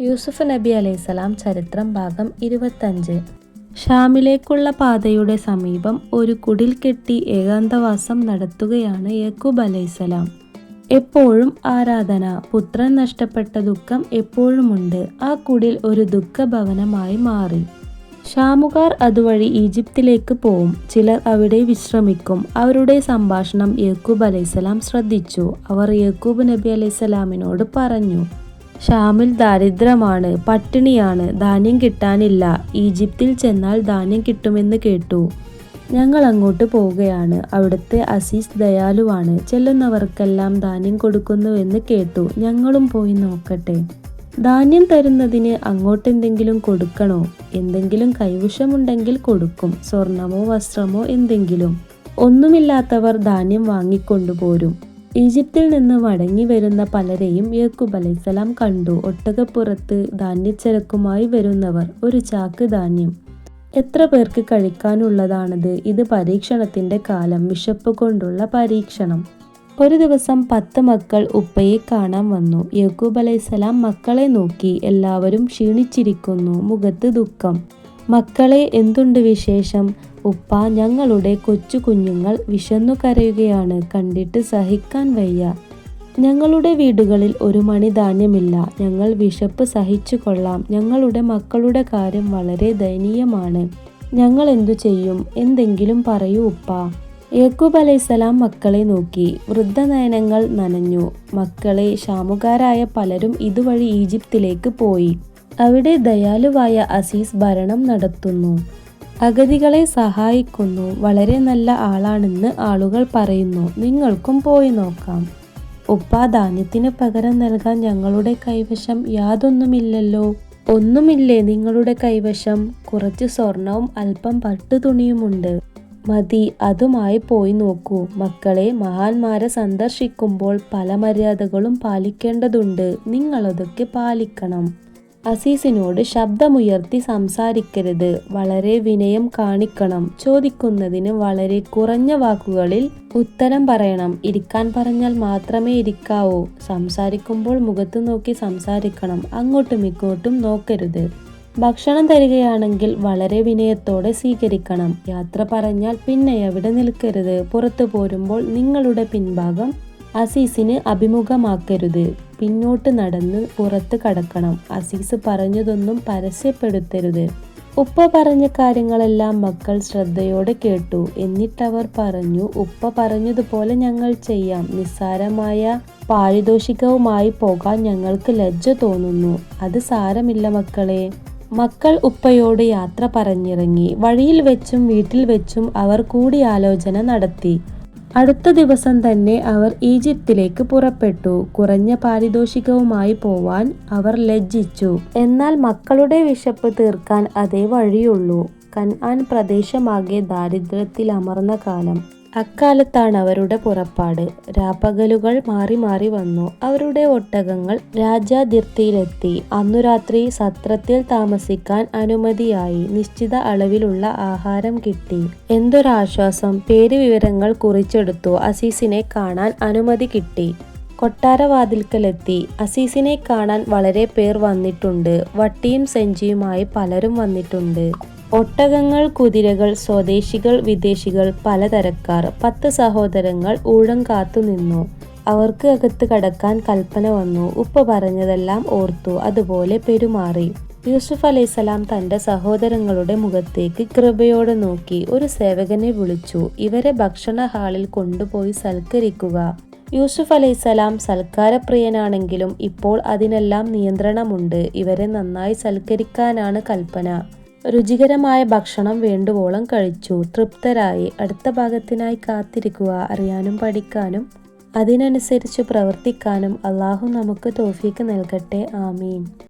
യൂസുഫ് നബി അലൈഹിസ്സലാം ചരിത്രം ഭാഗം ഇരുപത്തഞ്ച്. ഷാമിലേക്കുള്ള പാതയുടെ സമീപം ഒരു കുടിൽ കെട്ടി ഏകാന്തവാസം നടത്തുകയാണ് യക്കൂബ് അലൈഹിസ്സലാം എപ്പോഴും ആരാധന പുത്രൻ നഷ്ടപ്പെട്ട ദുഃഖം എപ്പോഴുമുണ്ട്. ആ കുടിൽ ഒരു ദുഃഖഭവനമായി മാറി. ഷാമുകാർ അതുവഴി ഈജിപ്തിലേക്ക് പോവും. ചിലർ അവിടെ വിശ്രമിക്കും. അവരുടെ സംഭാഷണം യക്കൂബ് അലൈഹിസ്സലാം ശ്രദ്ധിച്ചു. അവർ യക്കൂബ് നബി അലൈഹിസ്സലാമിനോട് പറഞ്ഞു ഷാമിൽ ദാരിദ്ര്യമാണ് പട്ടിണിയാണ് ധാന്യം കിട്ടാനില്ല. ഈജിപ്തിൽ ചെന്നാൽ ധാന്യം കിട്ടുമെന്ന് കേട്ടു. ഞങ്ങൾ അങ്ങോട്ട് പോവുകയാണ്. അവിടുത്തെ അസീസ് ദയാലുവാണ്. ചെല്ലുന്നവർക്കെല്ലാം ധാന്യം കൊടുക്കുന്നുവെന്ന് കേട്ടു. ഞങ്ങളും പോയി നോക്കട്ടെ. ധാന്യം തരുന്നതിന് അങ്ങോട്ടെന്തെങ്കിലും കൊടുക്കണോ? എന്തെങ്കിലും കൈവശമുണ്ടെങ്കിൽ കൊടുക്കും. സ്വർണമോ വസ്ത്രമോ എന്തെങ്കിലും. ഒന്നുമില്ലാത്തവർ ധാന്യം വാങ്ങിക്കൊണ്ടുപോരും. ഈജിപ്തിൽ നിന്ന് മടങ്ങി വരുന്ന പലരെയും യേക്കുബ് അലൈസലാം കണ്ടു. ഒട്ടകപ്പുറത്ത് ധാന്യച്ചരക്കുമായി വരുന്നവർ ഒരു ചാക്ക് ധാന്യം. എത്ര പേർക്ക് കഴിക്കാനുള്ളതാണത്? ഇത് പരീക്ഷണത്തിന്റെ കാലം. വിശപ്പ് കൊണ്ടുള്ള പരീക്ഷണം. ഒരു ദിവസം പത്ത് മക്കൾ ഉപ്പയെ കാണാൻ വന്നു. യക്കൂബ് അലൈസലാം മക്കളെ നോക്കി. എല്ലാവരും ക്ഷീണിച്ചിരിക്കുന്നു. മുഖത്ത് ദുഃഖം. മക്കളെ എന്തുണ്ട് വിശേഷം? ഉപ്പ ഞങ്ങളുടെ കൊച്ചു കുഞ്ഞുങ്ങൾ വിശന്നു കരയുകയാണ്. കണ്ടിട്ട് സഹിക്കാൻ വയ്യ. ഞങ്ങളുടെ വീടുകളിൽ ഒരു മണി ധാന്യമില്ല ഞങ്ങൾ വിശപ്പ് സഹിച്ചു കൊള്ളാം. ഞങ്ങളുടെ മക്കളുടെ കാര്യം വളരെ ദയനീയമാണ്. ഞങ്ങൾ എന്തു ചെയ്യും? എന്തെങ്കിലും പറയൂ ഉപ്പ. യേക്കൂബ് അലൈസലാം മക്കളെ നോക്കി. വൃദ്ധനയനങ്ങൾ നനഞ്ഞു. മക്കളെ ഷാമുകാരായ പലരും ഇതുവഴി ഈജിപ്തിലേക്ക് പോയി. അവിടെ ദയാലുവായ അസീസ് ഭരണം നടത്തുന്നു. അഗതികളെ സഹായിക്കുന്നു. വളരെ നല്ല ആളാണെന്ന് ആളുകൾ പറയുന്നു. നിങ്ങൾക്കും പോയി നോക്കാം. ഉപ്പ ധാന്യത്തിന് പകരം നൽകാൻ ഞങ്ങളുടെ കൈവശം യാതൊന്നുമില്ലല്ലോ. ഒന്നുമില്ലേ നിങ്ങളുടെ കൈവശം? കുറച്ച് സ്വർണവും അല്പം പട്ടുതുണിയുമുണ്ട്. മതി അതുമായി പോയി നോക്കൂ. മക്കളെ മഹാന്മാരെ സന്ദർശിക്കുമ്പോൾ പല മര്യാദകളും പാലിക്കേണ്ടതുണ്ട്. നിങ്ങളതൊക്കെ പാലിക്കണം. അസീസിനോട് ശബ്ദമുയർത്തി സംസാരിക്കരുത്. വളരെ വിനയം കാണിക്കണം. ചോദിക്കുന്നതിന് വളരെ കുറഞ്ഞ വാക്കുകളിൽ ഉത്തരം പറയണം. ഇരിക്കാൻ പറഞ്ഞാൽ മാത്രമേ ഇരിക്കാവൂ. സംസാരിക്കുമ്പോൾ മുഖത്ത് നോക്കി സംസാരിക്കണം. അങ്ങോട്ടും ഇങ്ങോട്ടും നോക്കരുത്. ഭക്ഷണം തരികയാണെങ്കിൽ വളരെ വിനയത്തോടെ സ്വീകരിക്കണം. യാത്ര പറഞ്ഞാൽ പിന്നെ എവിടെ നിൽക്കരുത്. പുറത്തു പോരുമ്പോൾ നിങ്ങളുടെ പിൻഭാഗം അസീസിന് അഭിമുഖമാക്കരുത്. പിന്നോട്ട് നടന്ന് പുറത്ത് കടക്കണം. അസീസ് പറഞ്ഞതൊന്നും പരസ്യപ്പെടുത്തരുത്. ഉപ്പ പറഞ്ഞ കാര്യങ്ങളെല്ലാം മക്കൾ ശ്രദ്ധയോടെ കേട്ടു. എന്നിട്ടവർ പറഞ്ഞു ഉപ്പ പറഞ്ഞതുപോലെ ഞങ്ങൾ ചെയ്യാം. നിസ്സാരമായ പാരിതോഷികവുമായി പോകാൻ ഞങ്ങൾക്ക് ലജ്ജ തോന്നുന്നു. അത് സാരമില്ല മക്കളെ മക്കൾ ഉപ്പയോട് യാത്ര പറഞ്ഞിറങ്ങി. വഴിയിൽ വെച്ചും വീട്ടിൽ വെച്ചും അവർ കൂടിയാലോചന നടത്തി. അടുത്ത ദിവസം തന്നെ അവർ ഈജിപ്തിലേക്ക് പുറപ്പെട്ടു. കുറഞ്ഞ പാരിതോഷികവുമായി പോവാൻ അവർ ലജ്ജിച്ചു. എന്നാൽ മക്കളുടെ വിശപ്പ് തീർക്കാൻ അതേ വഴിയുള്ളൂ. കൻആൻ പ്രദേശമാകെ ദാരിദ്ര്യത്തിലമർന്ന കാലം. അക്കാലത്താണ് അവരുടെ പുറപ്പാട്. രാപ്പകലുകൾ മാറി മാറി വന്നു. അവരുടെ ഒട്ടകങ്ങൾ രാജാതിർത്തിയിലെത്തി. അന്നു രാത്രി സത്രത്തിൽ താമസിക്കാൻ അനുമതിയായി. നിശ്ചിത അളവിലുള്ള ആഹാരം കിട്ടി. എന്തൊരാശ്വാസം. പേര് വിവരങ്ങൾ കുറിച്ചെടുത്തു. അസീസിനെ കാണാൻ അനുമതി കിട്ടി. കൊട്ടാരവാതിൽക്കലെത്തി. അസീസിനെ കാണാൻ വളരെ പേർ വന്നിട്ടുണ്ട്. വട്ടിയും സെഞ്ചിയുമായി പലരും വന്നിട്ടുണ്ട്. ഒട്ടകങ്ങൾ കുതിരകൾ സ്വദേശികൾ വിദേശികൾ പലതരക്കാർ പത്ത് സഹോദരങ്ങൾ ഊഴം കാത്തു നിന്നു. അവർക്ക് അകത്ത് കടക്കാൻ കൽപ്പന വന്നു. ഉപ്പ പറഞ്ഞതെല്ലാം ഓർത്തു. അതുപോലെ പെരുമാറി. യൂസുഫ് അലൈസലാം തന്റെ സഹോദരങ്ങളുടെ മുഖത്തേക്ക് കൃപയോടെ നോക്കി. ഒരു സേവകനെ വിളിച്ചു. ഇവരെ ഭക്ഷണ ഹാളിൽ കൊണ്ടുപോയി സൽക്കരിക്കുക. യൂസുഫ് അലൈസലാം സൽക്കാരപ്രിയനാണെങ്കിലും ഇപ്പോൾ അതിനെല്ലാം നിയന്ത്രണമുണ്ട്. ഇവരെ നന്നായി സൽക്കരിക്കാനാണ് കൽപ്പന. രുചികരമായ ഭക്ഷണം വേണ്ടുവോളം കഴിച്ചു. തൃപ്തരായി. അടുത്ത ഭാഗത്തിനായി കാത്തിരിക്കുക. അറിയാനും പഠിക്കാനും അതിനനുസരിച്ച് പ്രവർത്തിക്കാനും അള്ളാഹു നമുക്ക് തോഫീക്ക് നൽകട്ടെ. ആമീൻ.